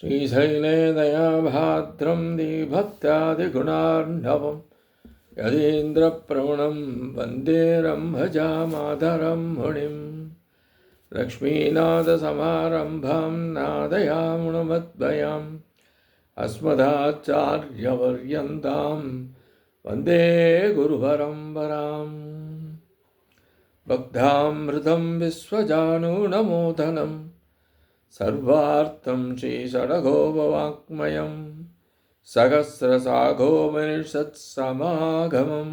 श्रीशैले दयाभाद्रं दिभक्त्यादिगुणार्णवं यदीन्द्रप्रवणं वंदे रम्भजामाधरं मुनिं लक्ष्मीनाथसमारम्भां नादयामुणमद्वयाम् अस्मदाचार्यवर्यन्तां वंदे गुरुपरम्पराम् भक्तामृतं विश्वजानूनमोदनं सर्वार्थं श्रीषडगोपवाङ्मयं सहस्रसाघोपनिषत्समागमं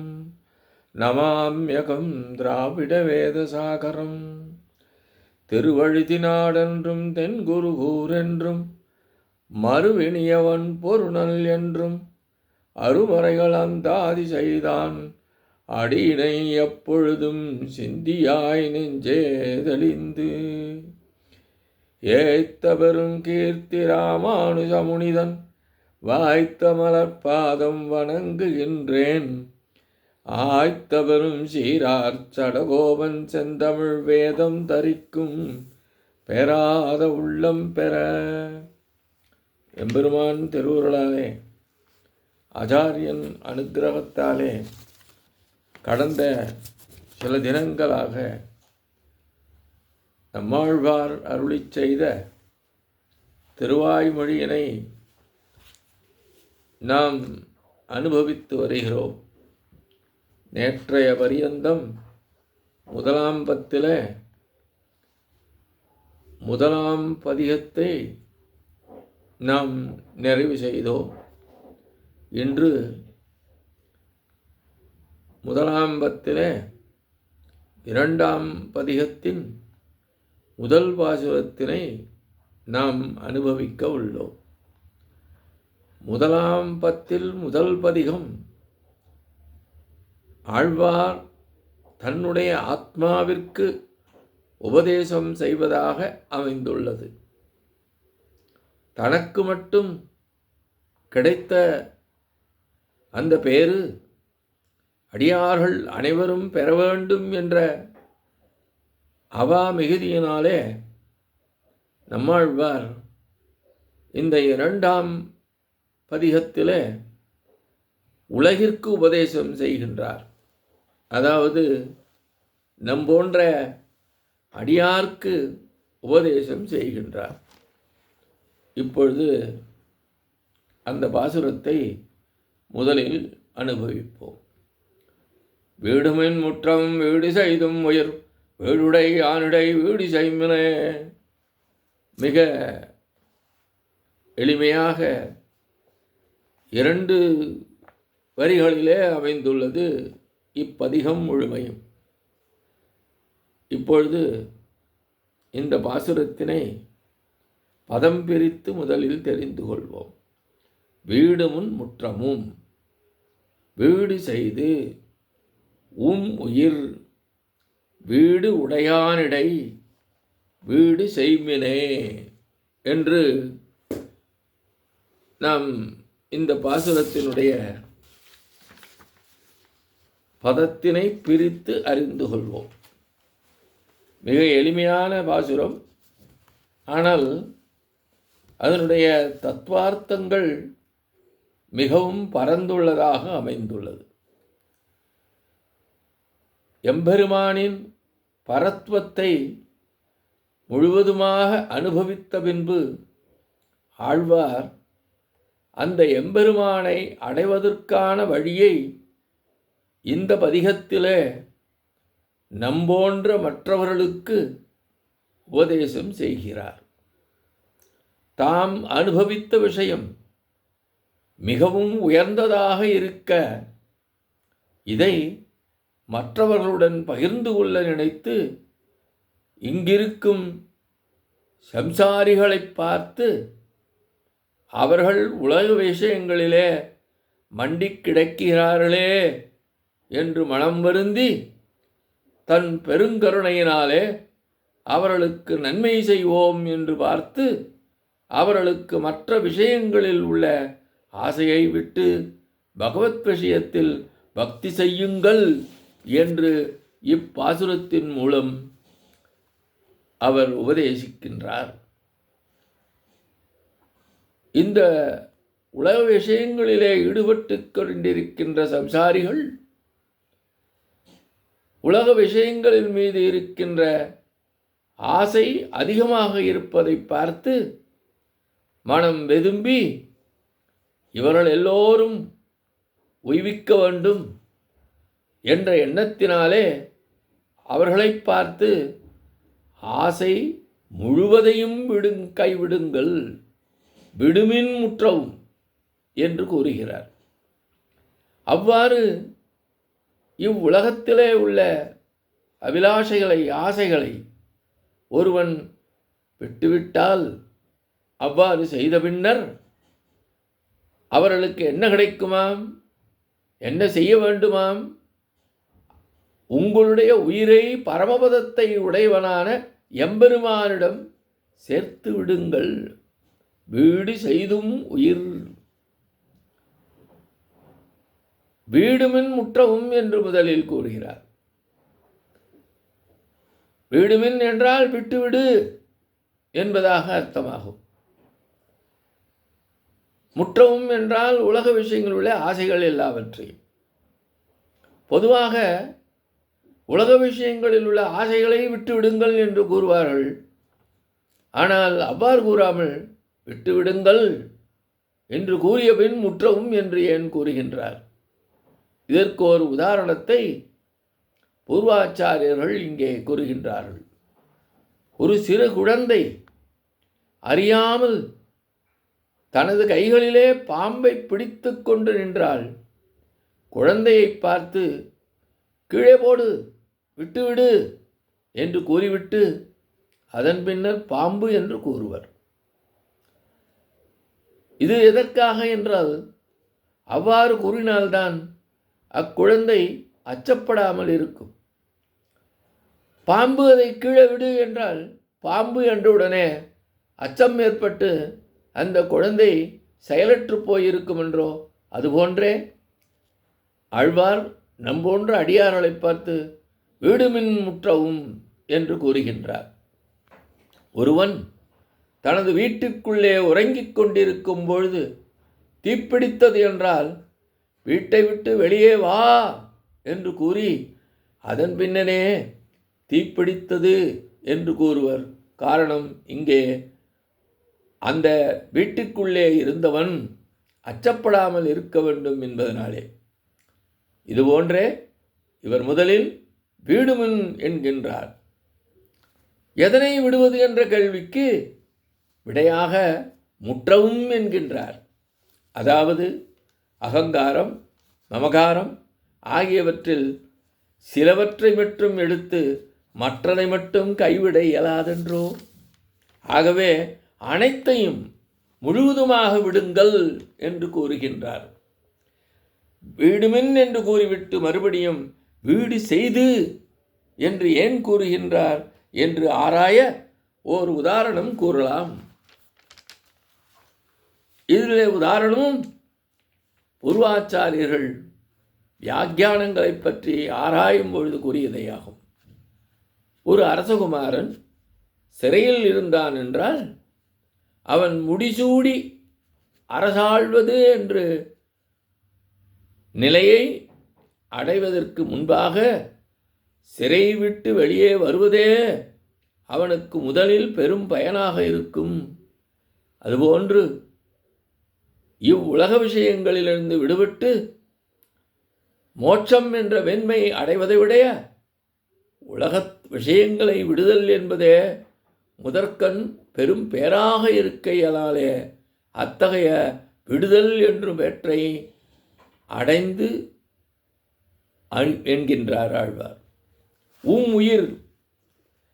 நமாமியகம் திராவிட வேதசாகரம் திருவழுதினாடென்றும் தென்குருகூரென்றும் மறுவினியவன் பொருணல் என்றும் அருமறைகள் அந்தாதி செய்தான் அடியினை எப்பொழுதும் சிந்தியாய் நெஞ்சே தெளிந்து ஏய்த்த பெருங்கீர்த்தி ராமானுஜமுனிதன் வாய்த்த மலர்பாதம் வணங்குகின்றேன். ஆய்த்த பெரும் சீரார் சடகோபன் செந்தமிழ் வேதம் தரிக்கும் பெறாத உள்ளம் பெற. எம்பெருமான் திருவுருளாலே ஆச்சாரியன் அனுகிரகத்தாலே கடந்த சில தினங்களாக நம்மாழ்வார் அருளி செய்த திருவாய்மொழியினை நாம் அனுபவித்து வருகிறோம். நேற்றைய பரியந்தம் முதலாம் பத்தில் முதலாம் பதிகத்தை நாம் நிறைவு செய்தோம். இன்று முதலாம் பத்தில் இரண்டாம் பதிகத்தின் முதல் பாசுரத்தினை நாம் அனுபவிக்க உள்ளோம். முதலாம் பத்தில் முதல் பதிகம் ஆழ்வார் தன்னுடைய ஆத்மாவிற்கு உபதேசம் செய்வதாக அமைந்துள்ளது. தனக்கு மட்டும் கிடைத்த அந்த பேரு அடியார்கள் அனைவரும் பெற வேண்டும் என்ற அவா மிகுதியினாலே நம்மாழ்வார். இந்த இரண்டாம் பதிகத்திலே உலகிற்கு உபதேசம் செய்கின்றார். அதாவது நம் போன்ற அடியார்க்கு உபதேசம் செய்கின்றார். இப்பொழுது அந்த பாசுரத்தை முதலில் அனுபவிப்போம். வீடுமின் முற்றம் வீடு செய்தும் உயிர் வீடுடை ஆணுடை வீடு செய்மனே. மிக எளிமையாக இரண்டு வரிகளிலே அமைந்துள்ளது இப்பதிகம் முழுமையும். இப்பொழுது இந்த பாசுரத்தினை பதம் பிரித்து முதலில் தெரிந்து கொள்வோம். வீடு முன் முற்றமும் வீடு செய்து உம் உயிர் வீடு உடையானிடை வீடு செய்மினே என்று நாம் இந்த பாசுரத்தினுடைய பதத்தினை பிரித்து அறிந்து கொள்வோம். மிக எளிமையான பாசுரம். ஆனால் அதனுடைய தத்துவார்த்தங்கள் மிகவும் பரந்துள்ளதாக அமைந்துள்ளது. எம்பெருமானின் பரத்வத்தை முழுவதுமாக அனுபவித்த பின்பு ஆழ்வார் அந்த எம்பெருமானை அடைவதற்கான வழியை இந்த பதிகத்திலே நம்போன்ற மற்றவர்களுக்கு உபதேசம் செய்கிறார். தாம் அனுபவித்த விஷயம் மிகவும் உயர்ந்ததாக இருக்க இதை மற்றவர்களுடன் பகிர்ந்து கொள்ள நினைத்து இங்கிருக்கும் சம்சாரிகளை பார்த்து அவர்கள் உலக விஷயங்களிலே மண்டி கிடக்கிறார்களே என்று மனம் வருந்தி தன் பெருங்கருணையினாலே அவர்களுக்கு நன்மை செய்வோம் என்று பார்த்து அவர்களுக்கு மற்ற விஷயங்களில் உள்ள ஆசையை விட்டு பகவத் விஷயத்தில் பக்தி செய்யுங்கள். என்று இப்பாசுரத்தின் மூலம் அவர் உபதேசிக்கின்றார். இந்த உலக விஷயங்களிலே ஈடுபட்டு கொண்டிருக்கின்ற சம்சாரிகள் உலக விஷயங்களின் மீது இருக்கின்ற ஆசை அதிகமாக இருப்பதை பார்த்து மனம் வெதும்பி இவர்கள் எல்லோரும் உய்விக்க வேண்டும். என்ற எண்ணத்தினாலே அவர்களை பார்த்து ஆசை முழுவதையும் விடுங் கைவிடுங்கள். விடுமின் முற்றவும் என்று கூறுகிறார். அவ்வாறு இவ்வுலகத்திலே உள்ள அபிலாஷைகளை ஆசைகளை ஒருவன் விட்டுவிட்டால் அவ்வாறு செய்த பின்னர் அவர்களுக்கு என்ன கிடைக்குமாம்? என்ன செய்ய வேண்டுமாம்? உங்களுடைய உயிரை பரமபதத்தை உடையவனான எம்பெருமானிடம் சேர்த்து விடுங்கள். வீடு செய்தும் உயிர். வீடுமின் முற்றவும் என்று முதலில் கூறுகிறார். வீடுமின் என்றால் விட்டுவிடு என்பதாக அர்த்தமாகும். முற்றவும் என்றால் உலக விஷயங்களில் உள்ள ஆசைகள் எல்லாவற்றையும். பொதுவாக உலக விஷயங்களில் உள்ள ஆசைகளை விட்டுவிடுங்கள் என்று கூறுவார்கள். ஆனால் அவ்வாறு கூறாமல் விட்டுவிடுங்கள் என்று கூறிய பின் முற்றவும் என்று ஏன் கூறுகின்றார்? இதற்கு ஒரு உதாரணத்தை பூர்வாச்சாரியர்கள் இங்கே கூறுகின்றார்கள். ஒரு சிறு குழந்தை அறியாமல் தனது கைகளிலே பாம்பை பிடித்து கொண்டு நின்றால் குழந்தையை பார்த்து கீழே போடு விட்டுவிடு என்று கூறிவிட்டு அதன் பின்னர் பாம்பு என்று கூறுவர். இது எதற்காக என்றால் அவ்வாறு கூறினால்தான் அக்குழந்தை அச்சப்படாமல் இருக்கும். பாம்பு அதை கீழே விடு என்றால் பாம்பு என்றவுடனே அச்சம் ஏற்பட்டு அந்த குழந்தை செயலற்று போயிருக்கும் என்றோ அதுபோன்றே? ஆழ்வார் நம்போன்ற அடியார்களை பார்த்து வீடுமின் முற்றவும் என்று கூறுகின்றார். ஒருவன் தனது வீட்டுக்குள்ளே உறங்கிக் கொண்டிருக்கும் பொழுது தீப்பிடித்தது என்றால் வீட்டை விட்டு வெளியே வா என்று கூறி அதன் பின்னனே தீப்பிடித்தது என்று கூறுவர். காரணம் இங்கே அந்த வீட்டுக்குள்ளே இருந்தவன் அச்சப்படாமல் இருக்க வேண்டும் என்பதனாலே. இதுபோன்றே இவர் முதலில் வீடுமின் என்கின்றார். எதனை விடுவது என்ற கேள்விக்கு விடையாக முற்றவும் என்கின்றார். அதாவது அகங்காரம் மமகாரம் ஆகியவற்றில் சிலவற்றை மட்டும் எடுத்து மற்றதை மட்டும் கைவிட இயலாதென்றோ? ஆகவே அனைத்தையும் முழுவதுமாக விடுங்கள் என்று கூறுகின்றார். வீடுமின் என்று கூறிவிட்டு மறுபடியும் வீடு செய்து என்று ஏன் கூறுகின்றார் என்று ஆராய ஓர் உதாரணம் கூறலாம். இதில் உதாரணமும் பூர்வாச்சாரியர்கள் வியாக்கியானங்களை பற்றி ஆராயும் பொழுது கூறியதையாகும். ஒரு அரசகுமாரன் சிறையில் இருந்தான் என்றால் அவன் முடிசூடி அரசாழ்வது என்று நிலையை அடைவதற்கு முன்பாக சிறை விட்டு வெளியே வருவதே அவனுக்கு முதலில் பெரும் பயனாக இருக்கும். அதுபோன்று இவ்வுலக விஷயங்களிலிருந்து விடுபட்டு மோட்சம் என்ற வெண்மை அடைவதை விட உலக விஷயங்களை விடுதல் என்பதே முதற்கண் பெரும் பேராக இருக்கையலாலே அத்தகைய விடுதல் என்றும் வேற்றை அடைந்து என்கின்றார் ஆழ்வார். உம் உயிர்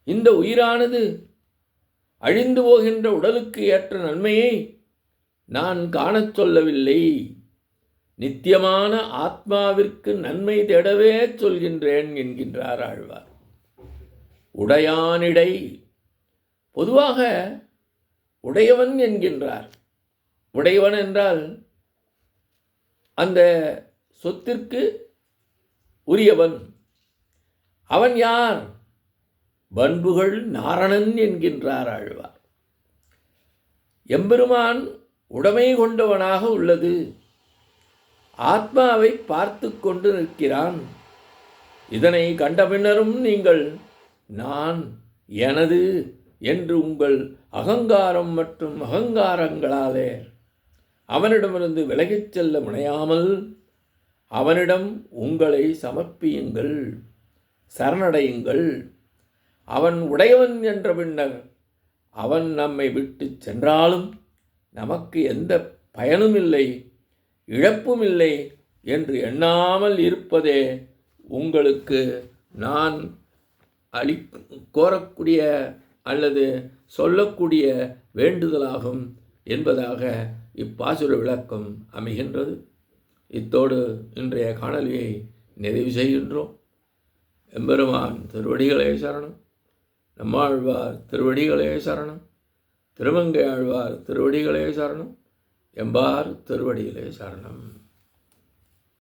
இந்த உயிரானது அழிந்து போகின்ற உடலுக்கு ஏற்ற நன்மையை நான் காணச் சொல்லவில்லை. நித்தியமான ஆத்மாவிற்கு நன்மை தேடவே சொல்கின்றேன் என்கின்றார் ஆழ்வார். உடையானிடை பொதுவாக உடையவன் என்கின்றார். உடையவன் என்றால் அந்த சொத்திற்கு உரியவன். அவன் யார்? பண்புகள் நாரணன் என்கின்றார் ஆழ்வார். எம்பெருமான் உடைமை கொண்டவனாக உள்ளது. ஆத்மாவை பார்த்து கொண்டு நிற்கிறான். இதனை கண்ட பின்னரும் நீங்கள் நான் எனது என்று உங்கள் அகங்காரம் மற்றும் அகங்காரங்களாலே அவனிடமிருந்து விலகிச் செல்ல முனையாமல் அவனிடம் உங்களை சமர்ப்பியுங்கள் சரணடையுங்கள். அவன் உடையவன் என்ற பின்னர் அவன் நம்மை விட்டு சென்றாலும் நமக்கு எந்த பயனும் இல்லை இழப்பும் இல்லை என்று எண்ணாமல் இருப்பதே உங்களுக்கு நான் அளி கோரக்கூடிய அல்லது சொல்லக்கூடிய வேண்டுதலாகும் என்பதாக இப்பாசுர விளக்கம் அமைகின்றது. இத்தோடு இன்றைய காணொலியை நிறைவு செய்கின்றோம். எம்பெருமான் திருவடிகளே சரணம். நம்மாழ்வார் திருவடிகளே சரணம். திருமங்கை ஆழ்வார் திருவடிகளே சரணம். எம்பார் திருவடிகளே சரணம்.